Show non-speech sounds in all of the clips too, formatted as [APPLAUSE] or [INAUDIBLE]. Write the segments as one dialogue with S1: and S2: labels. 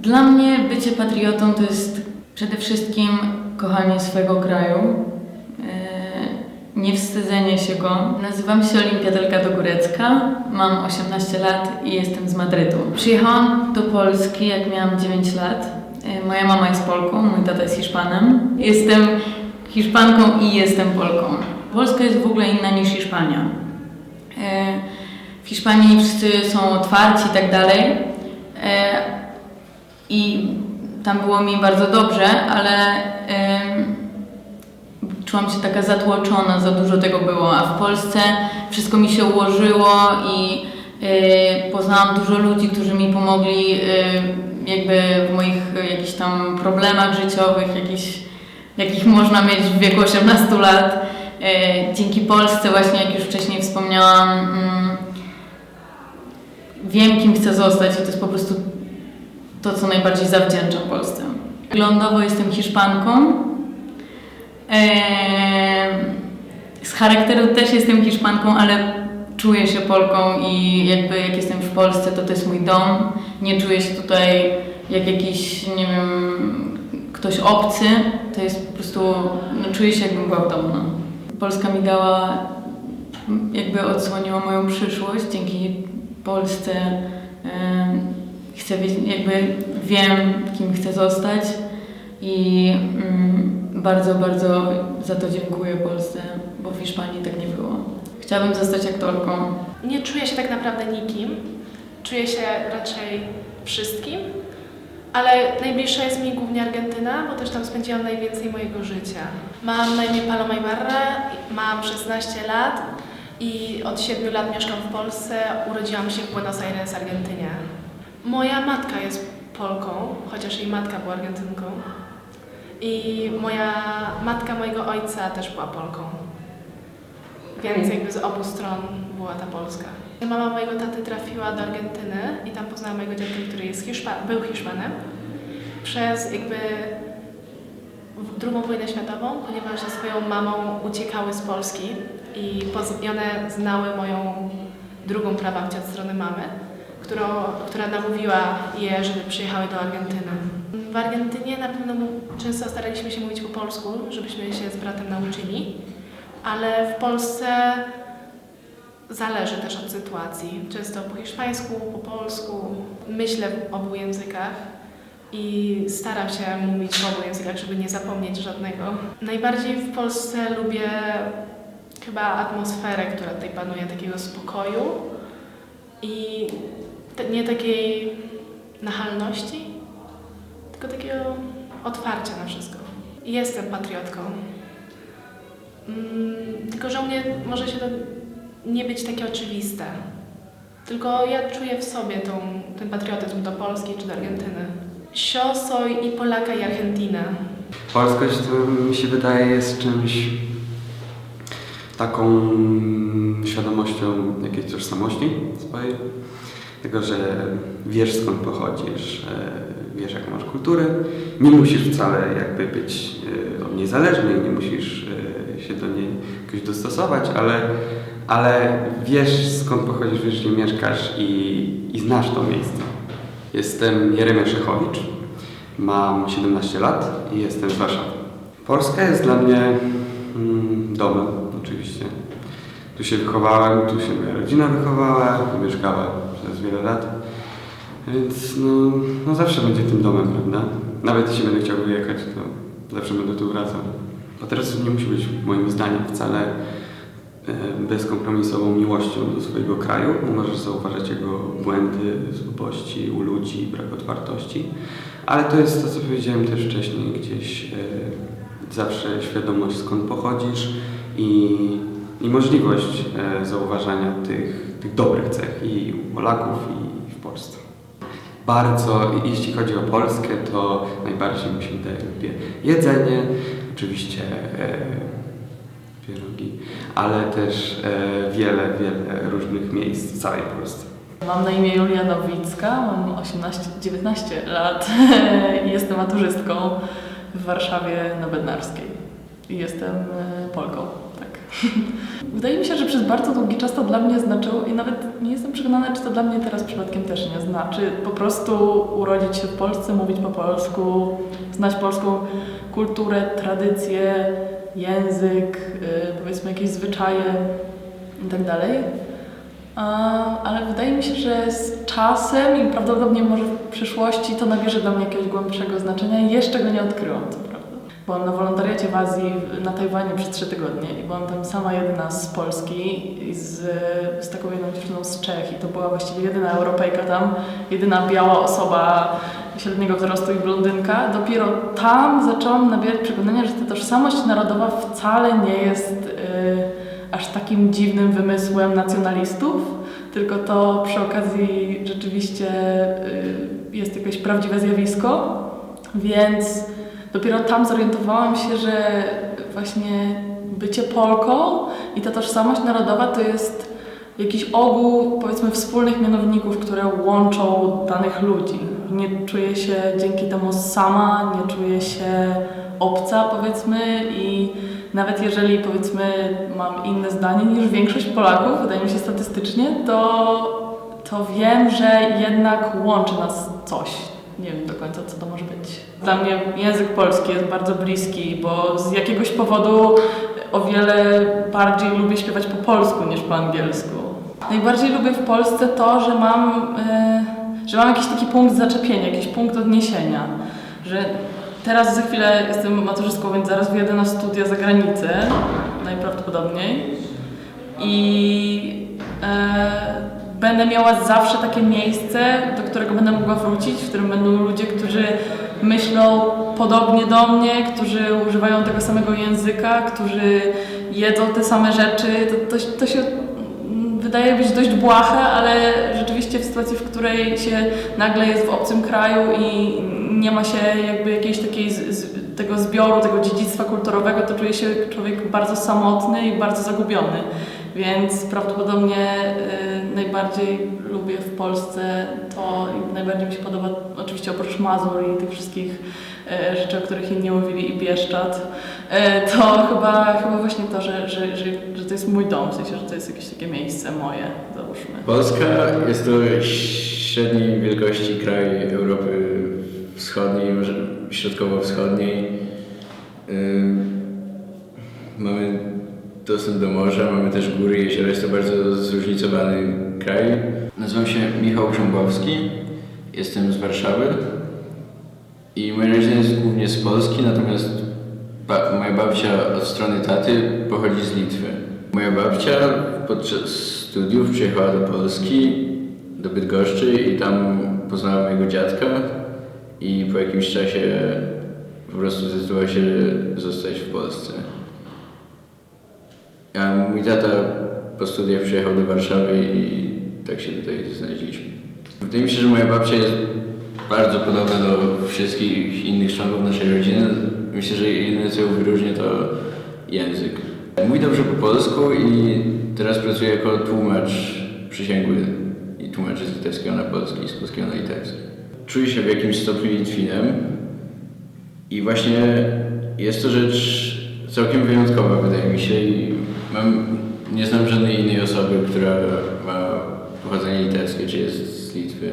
S1: Dla mnie bycie patriotą to jest przede wszystkim kochanie swojego kraju, e, niewstydzenie się go. Nazywam się Olimpia Delgado Górecka, mam 18 lat i jestem z Madrytu. Przyjechałam do Polski jak miałam 9 lat. E, Moja mama jest Polką, mój tata jest Hiszpanem. Jestem Hiszpanką i jestem Polką. Polska jest w ogóle inna niż Hiszpania. E, W Hiszpanii wszyscy są otwarci i tak dalej. I tam było mi bardzo dobrze, ale czułam się taka zatłoczona, za dużo tego było. A w Polsce wszystko mi się ułożyło i e, poznałam dużo ludzi, którzy mi pomogli e, jakby w moich jakichś tam problemach życiowych, jakichś, jakich można mieć w wieku 18 lat. E, Dzięki Polsce właśnie, jak już wcześniej wspomniałam, mm, wiem kim chcę zostać i to jest po prostu to, co najbardziej zawdzięczam Polsce. Wyglądowo jestem Hiszpanką. Z charakteru też jestem Hiszpanką, ale czuję się Polką i jakby jak jestem w Polsce, to to jest mój dom. Nie czuję się tutaj jak jakiś, nie wiem, ktoś obcy. To jest po prostu, no, czuję się jakbym była w domu. No. Polska mi dała, jakby odsłoniła moją przyszłość. Dzięki Polsce chcę jakby wiem, kim chcę zostać i mm, bardzo, bardzo za to dziękuję Polsce, bo w Hiszpanii tak nie było. Chciałabym zostać aktorką.
S2: Nie czuję się tak naprawdę nikim. Czuję się raczej wszystkim, ale najbliższa jest mi głównie Argentyna, bo też tam spędziłam najwięcej mojego życia. Mam na imię Paloma Ibarra, mam 16 lat i od 7 lat mieszkam w Polsce. Urodziłam się w Buenos Aires, Argentynie. Moja matka jest Polką, chociaż jej matka była Argentynką. I moja matka mojego ojca też była Polką. Więc jakby z obu stron była ta Polska. Mama mojego taty trafiła do Argentyny i tam poznała mojego dziadka, który jest Hiszpa- był Hiszpanem. Przez jakby drugą wojnę światową, ponieważ ze swoją mamą uciekały z Polski i, i one znały moją drugą prababcię od strony mamy, którą, która namówiła je, żeby przyjechały do Argentyny. W Argentynie na pewno często staraliśmy się mówić po polsku, żebyśmy się z bratem nauczyli, ale w Polsce zależy też od sytuacji. Często po hiszpańsku, po polsku. Myślę w obu językach i staram się mówić w obu językach, żeby nie zapomnieć żadnego. Najbardziej w Polsce lubię chyba atmosferę, która tutaj panuje, takiego spokoju i nie takiej nachalności, tylko takiego otwarcia na wszystko. Jestem patriotką. Mm, tylko, że u mnie może się to nie być takie oczywiste. Tylko ja czuję w sobie tą, ten patriotyzm do Polski czy do Argentyny. Yo soy i Polaka i Argentina.
S3: Polskość to mi się wydaje jest czymś taką świadomością jakiejś tożsamości swojej. Tego, że wiesz skąd pochodzisz, e, wiesz jaką masz kulturę. Nie musisz wcale jakby być e, od niej zależny, nie musisz e, się do niej jakoś dostosować, ale, ale wiesz skąd pochodzisz, wiesz gdzie mieszkasz i, i znasz to miejsce. Jestem Jeremia Szechowicz. Mam 17 lat i jestem z Warszawy. Polska jest dla mnie mm, domem, oczywiście. Tu się wychowałem, tu się moja rodzina wychowała, tu mieszkała wiele lat. Więc no, no zawsze będzie tym domem, prawda? Nawet jeśli będę chciał wyjechać, to zawsze będę tu wracał. A teraz nie musi być moim zdaniem wcale e, bezkompromisową miłością do swojego kraju. Możesz zauważać jego błędy, słabości u ludzi, brak otwartości. Ale to jest to, co powiedziałem też wcześniej, gdzieś e, zawsze świadomość skąd pochodzisz i, i możliwość e, zauważania tych, tych dobrych cech i u Polaków i w Polsce. Bardzo, jeśli chodzi o Polskę, to najbardziej mi się wydaje jedzenie, oczywiście e, pierogi, ale też e, wiele, wiele różnych miejsc w całej Polsce.
S4: Mam na imię Julia Nowicka, mam 18, 19 lat [LAUGHS] i jestem maturzystką w Warszawie na Bednarskiej. I jestem e, Polką. [LAUGHS] Wydaje mi się, że przez bardzo długi czas to dla mnie znaczyło i nawet nie jestem przekonana, czy to dla mnie teraz przypadkiem też nie znaczy. Po prostu urodzić się w Polsce, mówić po polsku, znać polską kulturę, tradycje, język, yy, powiedzmy jakieś zwyczaje itd. A, Ale wydaje mi się, że z czasem i prawdopodobnie może w przyszłości to nabierze dla mnie jakiegoś głębszego znaczenia jeszcze go nie odkryłam. Byłam na wolontariacie w Azji, na Tajwanie przez trzy tygodnie i byłam tam sama jedyna z Polski i z, z taką jedną dziewczyną z Czech i to była właściwie jedyna Europejka tam, jedyna biała osoba średniego wzrostu i blondynka. Dopiero tam zaczęłam nabierać przekonania, że ta tożsamość narodowa wcale nie jest y, aż takim dziwnym wymysłem nacjonalistów, tylko to przy okazji rzeczywiście y, jest jakieś prawdziwe zjawisko, więc dopiero tam zorientowałam się, że właśnie bycie Polką i ta tożsamość narodowa to jest jakiś ogół, powiedzmy, wspólnych mianowników, które łączą danych ludzi. Nie czuję się dzięki temu sama, nie czuję się obca, powiedzmy, i nawet jeżeli, powiedzmy, mam inne zdanie niż większość Polaków, wydaje mi się statystycznie, to, to wiem, że jednak łączy nas coś. Nie wiem do końca, co to może być. Dla mnie język polski jest bardzo bliski, bo z jakiegoś powodu o wiele bardziej lubię śpiewać po polsku niż po angielsku. Najbardziej lubię w Polsce to, że mam, e, że mam jakiś taki punkt zaczepienia, jakiś punkt odniesienia, że teraz za chwilę jestem maturzystką, więc zaraz wyjadę na studia za granicę, najprawdopodobniej. I e, będę miała zawsze takie miejsce, do którego będę mogła wrócić, w którym będą ludzie, którzy myślą podobnie do mnie, którzy używają tego samego języka, którzy jedzą te same rzeczy. To, to, to się mm, wydaje być dość błahe, ale rzeczywiście w sytuacji, w której się nagle jest w obcym kraju i nie ma się jakby jakiejś takiej z, z, tego zbioru, tego dziedzictwa kulturowego, to czuje się człowiek bardzo samotny i bardzo zagubiony. Więc prawdopodobnie y, najbardziej lubię w Polsce to i najbardziej mi się podoba, oczywiście oprócz Mazur i tych wszystkich y, rzeczy, o których inni mówili i Bieszczad, y, to chyba, chyba właśnie to, że, że, że, że to jest mój dom, w sensie, że to jest jakieś takie miejsce moje, załóżmy.
S5: Polska jest to średniej wielkości kraj Europy Wschodniej, może środkowo-wschodniej. Ym, Mamy dostęp do morza, mamy też góry, jeziora, jest to bardzo zróżnicowany kraj. Nazywam się Michał Grząbowski, jestem z Warszawy i moja rodzina jest głównie z Polski, natomiast ba- moja babcia od strony taty pochodzi z Litwy. Moja babcia podczas studiów przyjechała do Polski, do Bydgoszczy i tam poznała mojego dziadka i po jakimś czasie po prostu zdecydowała się zostać w Polsce. Mój tata po studiach przyjechał do Warszawy i tak się tutaj znaleźliśmy. Wydaje mi się, że moja babcia jest bardzo podobna do wszystkich innych członków naszej rodziny. Myślę, że jedyne co ją wyróżnia to język. Mówi dobrze po polsku i teraz pracuje jako tłumacz przysięgły i tłumaczy z litewskiego na polski, z polskiego na litewski. Czuję się w jakimś stopniu Litwinem i właśnie jest to rzecz całkiem wyjątkowa, wydaje mi się. I mam, nie znam żadnej innej osoby, która ma pochodzenie litewskie, czy jest z Litwy,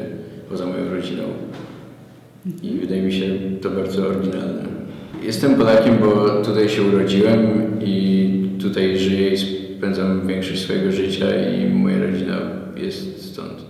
S5: poza moją rodziną. I wydaje mi się to bardzo oryginalne. Jestem Polakiem, bo tutaj się urodziłem i tutaj żyję i spędzam większość swojego życia i moja rodzina jest stąd.